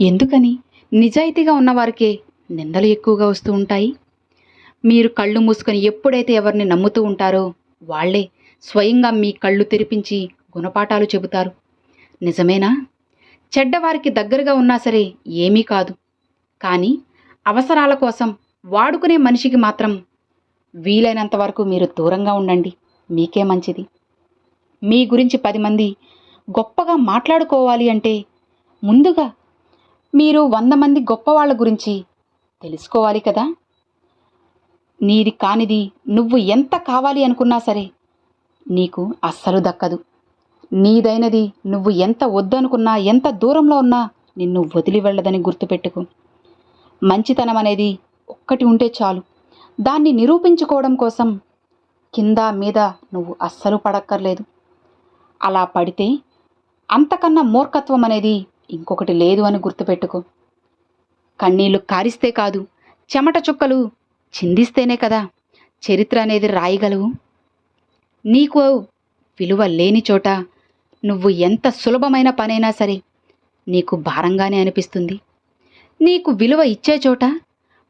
ఎందుకని? నిజాయితీగా ఉన్నవారికే నిందలు ఎక్కువగా వస్తూ ఉంటాయి. మీరు కళ్ళు మూసుకొని ఎప్పుడైతే ఎవరిని నమ్ముతూ ఉంటారో వాళ్ళే స్వయంగా మీ కళ్ళు తెరిపించి గుణపాఠాలు చెబుతారు. నిజమేనా? చెడ్డవారికి దగ్గరగా ఉన్నా సరే ఏమీ కాదు. కానీ అవసరాల కోసం వాడుకునే మనిషికి మాత్రం వీలైనంత వరకు మీరు దూరంగా ఉండండి. మీకే మంచిది. మీ గురించి పది మంది గొప్పగా మాట్లాడుకోవాలి అంటే ముందుగా మీరు వంద మంది గొప్పవాళ్ళ గురించి తెలుసుకోవాలి కదా? నీది కానిది నువ్వు ఎంత కావాలి అనుకున్నా సరే నీకు అస్సలు దక్కదు. నీదైనది నువ్వు ఎంత వద్దనుకున్నా ఎంత దూరంలో ఉన్నా నిన్ను వదిలి వెళ్ళదని గుర్తుపెట్టుకో. మంచితనం అనేది ఒక్కటి ఉంటే చాలు. దాన్ని నిరూపించుకోవడం కోసం కింద మీద నువ్వు అస్సలు పడక్కర్లేదు. అలా పడితే అంతకన్నా మూర్ఖత్వం అనేది ఇంకొకటి లేదు అని గుర్తుపెట్టుకో. కన్నీళ్ళు కారిస్తే కాదు చెమట చుక్కలు చిందిస్తేనే కదా చరిత్ర అనేది రాయగలవు. నీకు విలువ లేని చోట నువ్వు ఎంత సులభమైన పనైనా సరే నీకు భారంగానే అనిపిస్తుంది. నీకు విలువ ఇచ్చే చోట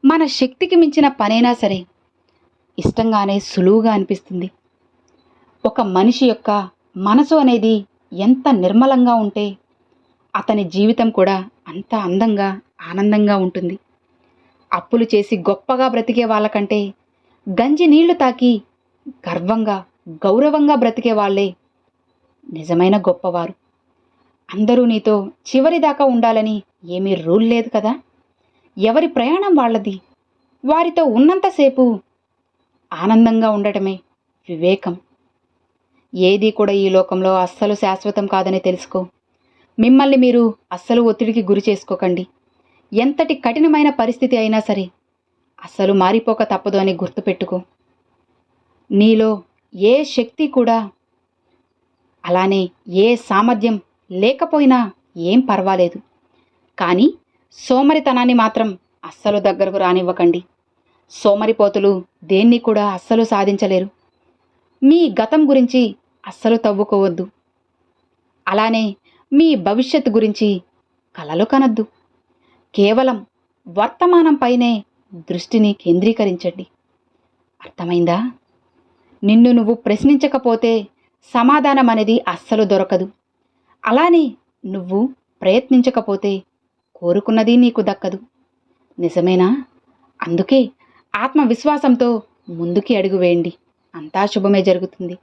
మన శక్తికి మించిన పనైనా సరే ఇష్టంగానే సులువుగా అనిపిస్తుంది. ఒక మనిషి యొక్క మనసు అనేది ఎంత నిర్మలంగా ఉంటే అతని జీవితం కూడా అంత అందంగా ఆనందంగా ఉంటుంది. అప్పులు చేసి గొప్పగా బ్రతికే వాళ్ళకంటే గంజి నీళ్ళు తాకి గర్వంగా గౌరవంగా బ్రతికే వాళ్ళే నిజమైన గొప్పవారు. అందరూ నీతో చివరిదాకా ఉండాలని ఏమీ రూల్ లేదు కదా? ఎవరి ప్రయాణం వాళ్ళది? వారితో ఉన్నంతసేపు ఆనందంగా ఉండటమే వివేకం. ఏది కూడా ఈ లోకంలో అస్సలు శాశ్వతం కాదని తెలుసుకో. మిమ్మల్ని మీరు అస్సలు ఒత్తిడికి గురి చేసుకోకండి. ఎంతటి కఠినమైన పరిస్థితి అయినా సరే అస్సలు మారిపోక తప్పదు అని గుర్తుపెట్టుకో నీలో ఏ శక్తి కూడా అలానే ఏ సామర్థ్యం లేకపోయినా ఏం పర్వాలేదు. కానీ సోమరితనాన్ని మాత్రం అస్సలు దగ్గరకు రానివ్వకండి. సోమరిపోతులు దేన్ని కూడా అస్సలు సాధించలేరు. మీ గతం గురించి అస్సలు తవ్వుకోవద్దు. అలానే మీ భవిష్యత్తు గురించి కలలు కనద్దు. కేవలం వర్తమానంపైనే దృష్టిని కేంద్రీకరించండి. అర్థమైందా? నిన్ను నువ్వు ప్రశ్నించకపోతే సమాధానం అనేది అస్సలు దొరకదు. అలానే నువ్వు ప్రయత్నించకపోతే కోరుకున్నది నీకు దక్కదు. నిజమేనా? అందుకే ఆత్మవిశ్వాసంతో ముందుకి అడుగు వేయండి. అంతా శుభమే జరుగుతుంది.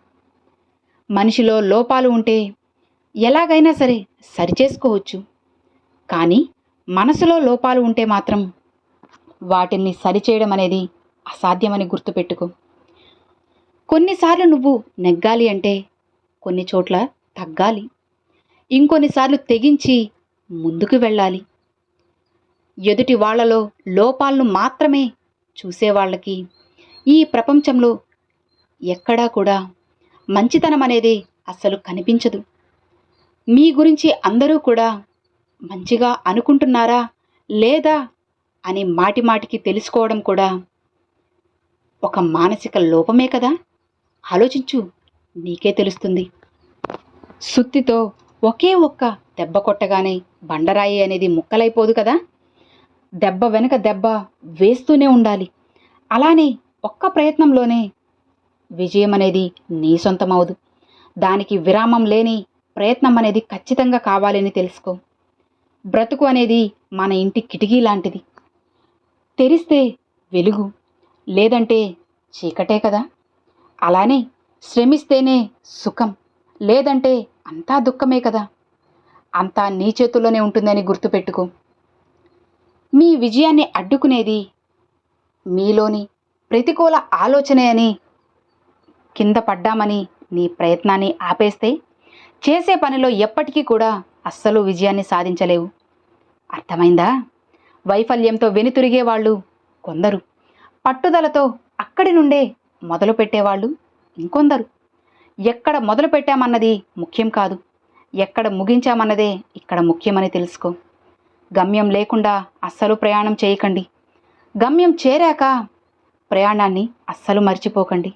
మనిషిలో లోపాలు ఉంటే ఎలాగైనా సరే సరిచేసుకోవచ్చు. కానీ మనసులో లోపాలు ఉంటే మాత్రం వాటిని సరిచేయడం అనేది అసాధ్యమని గుర్తుపెట్టుకో. కొన్నిసార్లు నువ్వు నెగ్గాలి అంటే కొన్ని చోట్ల తగ్గాలి. ఇంకొన్నిసార్లు తెగించి ముందుకు వెళ్ళాలి. ఎదుటి వాళ్ళలో లోపాలను మాత్రమే చూసేవాళ్ళకి ఈ ప్రపంచంలో ఎక్కడా కూడా మంచితనం అనేది అస్సలు కనిపించదు. మీ గురించి అందరూ కూడా మంచిగా అనుకుంటున్నారా లేదా అని మాటి మాటికి తెలుసుకోవడం కూడా ఒక మానసిక లోపమే కదా? ఆలోచించు నీకే తెలుస్తుంది. సుత్తితో ఒకే ఒక్క దెబ్బ కొట్టగానే బండరాయి అనేది ముక్కలైపోదు కదా? దెబ్బ వెనక దెబ్బ వేస్తూనే ఉండాలి. అలానే ఒక్క ప్రయత్నంలోనే విజయం అనేది నీ సొంతమవదు. దానికి విరామం లేని ప్రయత్నం అనేది ఖచ్చితంగా కావాలని తెలుసుకో. బ్రతుకు అనేది మన ఇంటి కిటికీ లాంటిది. తెరిస్తే వెలుగు లేదంటే చీకటే కదా. అలానే శ్రమిస్తేనే సుఖం లేదంటే అంతా దుఃఖమే కదా. అంతా నీ చేతుల్లోనే ఉంటుందని గుర్తుపెట్టుకో. మీ విజయాన్ని అడ్డుకునేది మీలోని ప్రతికూల ఆలోచనే అని కింద పడ్డామని నీ ప్రయత్నాన్ని ఆపేస్తే చేసే పనిలో ఎప్పటికీ కూడా అస్సలు విజయాన్ని సాధించలేవు. అర్థమైందా? వైఫల్యంతో వెనుతిరిగే వాళ్ళు కొందరు. పట్టుదలతో అక్కడి నుండే మొదలు పెట్టేవాళ్ళు ఇంకొందరు. ఎక్కడ మొదలు పెట్టామన్నది ముఖ్యం కాదు. ఎక్కడ ముగించామన్నదే ఇక్కడ ముఖ్యమని తెలుసుకో. గమ్యం లేకుండా అస్సలు ప్రయాణం చేయకండి. గమ్యం చేరాక ప్రయాణాన్ని అస్సలు మర్చిపోకండి.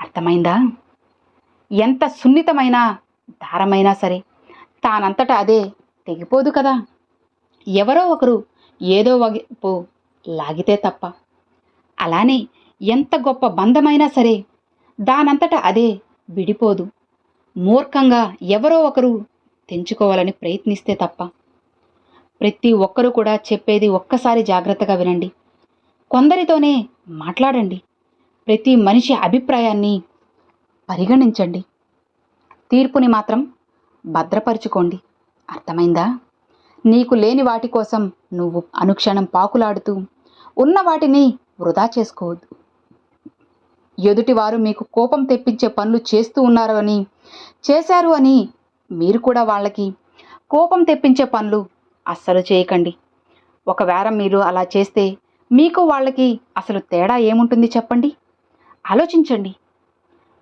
అర్థమైందా? ఎంత సున్నితమైన దారమైనా సరే తానంతటా అదే తెగిపోదు కదా. ఎవరో ఒకరు ఏదో వైపు లాగితే తప్ప. అలానే ఎంత గొప్ప బంధమైనా సరే దానంతట అదే విడిపోదు. మూర్ఖంగా ఎవరో ఒకరు తెంచుకోవాలని ప్రయత్నిస్తే తప్ప. ప్రతి ఒక్కరూ కూడా చెప్పేది ఒక్కసారి జాగ్రత్తగా వినండి. కొందరితోనే మాట్లాడండి. ప్రతి మనిషి అభిప్రాయాన్ని పరిగణించండి. తీర్పుని మాత్రం భద్రపరుచుకోండి. అర్థమైందా? నీకు లేని వాటి కోసం నువ్వు అనుక్షణం పాకులాడుతూ ఉన్న వాటిని వృధా చేసుకోవద్దు. ఎదుటివారు మీకు కోపం తెప్పించే పనులు చేస్తూ ఉన్నారు అని చేశారు అని మీరు కూడా వాళ్ళకి కోపం తెప్పించే పనులు అస్సలు చేయకండి. ఒకవేళ మీరు అలా చేస్తే మీకు వాళ్ళకి అసలు తేడా ఏముంటుంది చెప్పండి? ఆలోచించండి.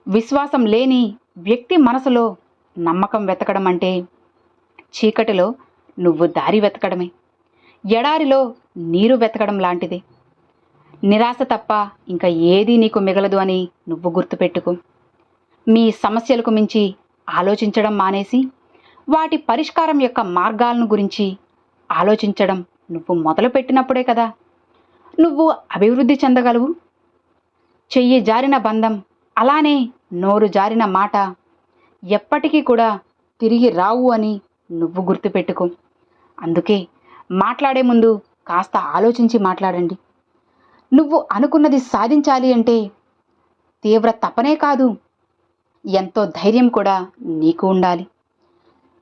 విశ్వాసం లేని వ్యక్తి మనసులో నమ్మకం వెతకడం అంటే చీకటిలో నువ్వు దారి వెతకడమే. ఎడారిలో నీరు వెతకడం లాంటిది. నిరాశ తప్ప ఇంకా ఏదీ నీకు మిగలదు అని నువ్వు గుర్తుపెట్టుకో. మీ సమస్యలకు మించి ఆలోచించడం మానేసి వాటి పరిష్కారం యొక్క మార్గాలను గురించి ఆలోచించడం నువ్వు మొదలుపెట్టినప్పుడే కదా. నువ్వు అభివృద్ధి చెందగలవు. చెయ్యి జారిన బంధం అలానే నోరు జారిన మాట ఎప్పటికీ కూడా తిరిగి రావు అని నువ్వు గుర్తుపెట్టుకో. అందుకే మాట్లాడే ముందు కాస్త ఆలోచించి మాట్లాడండి. నువ్వు అనుకున్నది సాధించాలి అంటే తీవ్ర తపనే కాదు ఎంతో ధైర్యం కూడా నీకు ఉండాలి.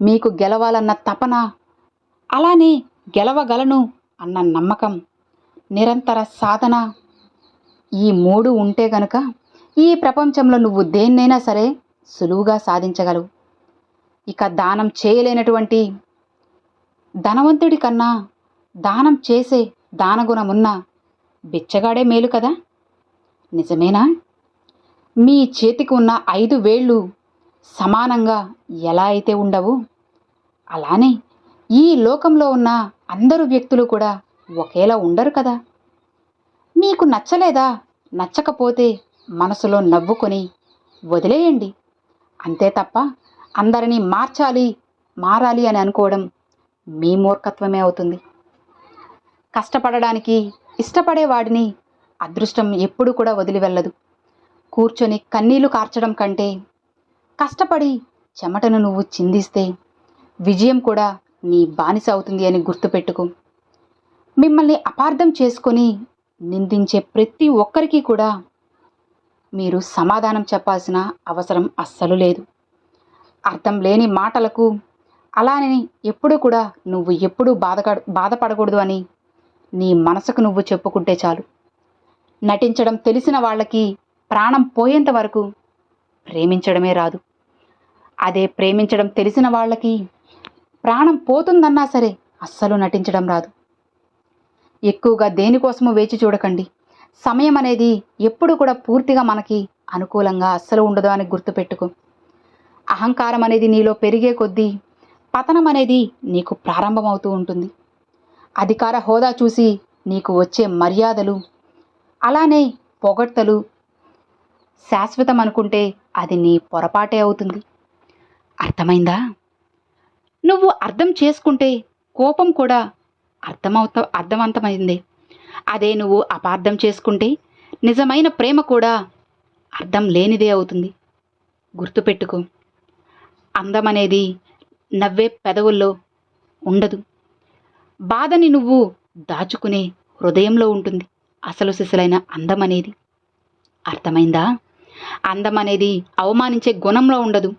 మీకు గెలవాలన్న తపన అలానే గెలవగలను అన్న నమ్మకం నిరంతర సాధన ఈ మూడు ఉంటే గనుక ఈ ప్రపంచంలో నువ్వు దేన్నైనా సరే సులువుగా సాధించగలవు. ఇక దానం చేయలేనటువంటి ధనవంతుడి కన్నా దానం చేసే దానగుణమున్న బిచ్చగాడే మేలు కదా? నిజమేనా? మీ చేతికి ఉన్న ఐదు వేళ్ళు సమానంగా ఎలా అయితే ఉండవు? అలానే ఈ లోకంలో ఉన్న అందరు వ్యక్తులు కూడా ఒకేలా ఉండరు కదా? మీకు నచ్చలేదా? నచ్చకపోతే మనసులో నవ్వుకొని వదిలేయండి. అంతే తప్ప అందరినీ మార్చాలి మారాలి అని అనుకోవడం మీ మూర్ఖత్వమే అవుతుంది. కష్టపడడానికి ఇష్టపడే వాడిని అదృష్టం ఎప్పుడు కూడా వదిలి వెళ్ళదు. కూర్చొని కన్నీళ్ళు కార్చడం కంటే కష్టపడి చెమటను నువ్వు చిందిస్తే విజయం కూడా నీ బానిస అవుతుంది అని గుర్తుపెట్టుకో. మిమ్మల్ని అపార్థం చేసుకొని నిందించే ప్రతి ఒక్కరికి కూడా మీరు సమాధానం చెప్పాల్సిన అవసరం అస్సలు లేదు. అర్థం లేని మాటలకు అలానే ఎప్పుడూ కూడా నువ్వు ఎప్పుడూ బాధ బాధపడకూడదు అని నీ మనసుకు నువ్వు చెప్పుకుంటే చాలు. నటించడం తెలిసిన వాళ్ళకి ప్రాణం పోయేంత వరకు ప్రేమించడమే రాదు. అదే ప్రేమించడం తెలిసిన వాళ్ళకి ప్రాణం పోతుందన్నా సరే అస్సలు నటించడం రాదు. ఎక్కువగా దేనికోసమో వేచి చూడకండి. సమయం అనేది ఎప్పుడు కూడా పూర్తిగా మనకి అనుకూలంగా అస్సలు ఉండదు అని గుర్తుపెట్టుకో. అహంకారం అనేది నీలో పెరిగే కొద్దీ పతనం అనేది నీకు ప్రారంభమవుతూ ఉంటుంది. అధికార హోదా చూసి నీకు వచ్చే మర్యాదలు అలానే పొగడ్తలు శాశ్వతం అనుకుంటే అది నీ పొరపాటే అవుతుంది. అర్థమైందా? నువ్వు అర్థం చేసుకుంటే కోపం కూడా అర్థమవుత అర్థవంతమైంది. అదే నువ్వు అపార్థం చేసుకుంటే నిజమైన ప్రేమ కూడా అర్థం లేనిదే అవుతుంది. గుర్తుపెట్టుకో. అందం అనేది నవ్వే పెదవుల్లో ఉండదు. బాధని నువ్వు దాచుకునే హృదయంలో ఉంటుంది. అసలు సిసలైన అందం అనేది అర్థమైందా? అందం అనేది అవమానించే గుణంలో ఉండదు.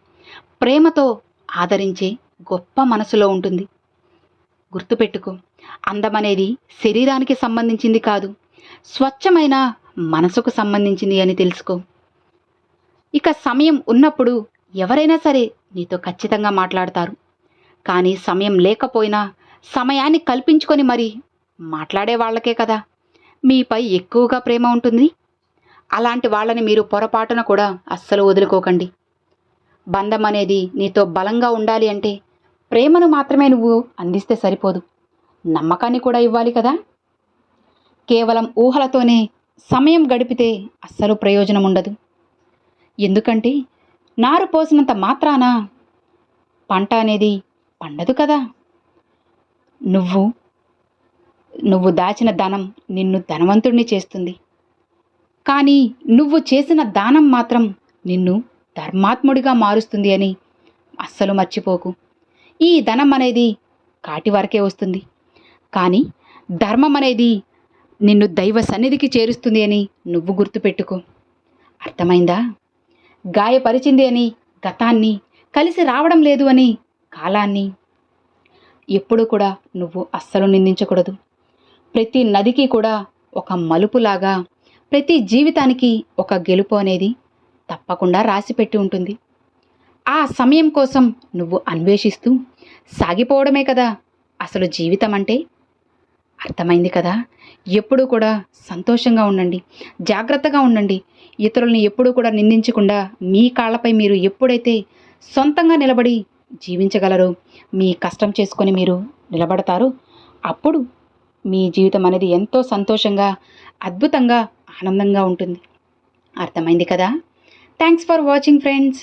ప్రేమతో ఆదరించే గొప్ప మనసులో ఉంటుంది. గుర్తుపెట్టుకో. అందం అనేది శరీరానికి సంబంధించింది కాదు. స్వచ్ఛమైన మనసుకు సంబంధించింది అని తెలుసుకో. ఇక సమయం ఉన్నప్పుడు ఎవరైనా సరే నీతో ఖచ్చితంగా మాట్లాడతారు. కానీ సమయం లేకపోయినా సమయాన్ని కల్పించుకొని మరి మాట్లాడే వాళ్ళకే కదా. మీపై ఎక్కువగా ప్రేమ ఉంటుంది. అలాంటి వాళ్ళని మీరు పొరపాటున కూడా అస్సలు వదులుకోకండి. బంధం అనేది నీతో బలంగా ఉండాలి అంటే ప్రేమను మాత్రమే నువ్వు అందిస్తే సరిపోదు. నమ్మకాన్ని కూడా ఇవ్వాలి కదా? కేవలం ఊహలతోనే సమయం గడిపితే అస్సలు ప్రయోజనం ఉండదు. ఎందుకంటే నారు పోసినంత మాత్రాన పంట అనేది పండదు కదా? నువ్వు నువ్వు దాచిన ధనం నిన్ను ధనవంతుడిని చేస్తుంది. కానీ నువ్వు చేసిన దానం మాత్రం నిన్ను ధర్మాత్ముడిగా మారుస్తుంది అని అస్సలు మర్చిపోకు. ఈ ధనం అనేది కాటి వరకే వస్తుంది. కానీ ధర్మం అనేది నిన్ను దైవ సన్నిధికి చేరుస్తుంది అని నువ్వు గుర్తుపెట్టుకో. అర్థమైందా? గాయపరిచింది అని గతాన్ని కలిసి రావడం లేదు అని కాలాన్ని. ఎప్పుడూ కూడా నువ్వు అస్సలు నిందించకూడదు. ప్రతి నదికి కూడా ఒక మలుపులాగా ప్రతి జీవితానికి ఒక గెలుపు అనేది తప్పకుండా రాసిపెట్టి ఉంటుంది. ఆ సమయం కోసం నువ్వు అన్వేషిస్తూ సాగిపోవడమే కదా అసలు జీవితం అంటే అర్థమైంది కదా? ఎప్పుడూ కూడా సంతోషంగా ఉండండి. జాగ్రత్తగా ఉండండి. ఇతరుల్ని ఎప్పుడూ కూడా నిందించకుండా మీ కాళ్ళపై మీరు ఎప్పుడైతే సొంతంగా నిలబడి జీవించగలరో మీ కష్టం చేసుకొని మీరు నిలబడతారో అప్పుడు మీ జీవితం అనేది ఎంతో సంతోషంగా అద్భుతంగా ఆనందంగా ఉంటుంది. అర్థమైంది కదా? Thanks for watching friends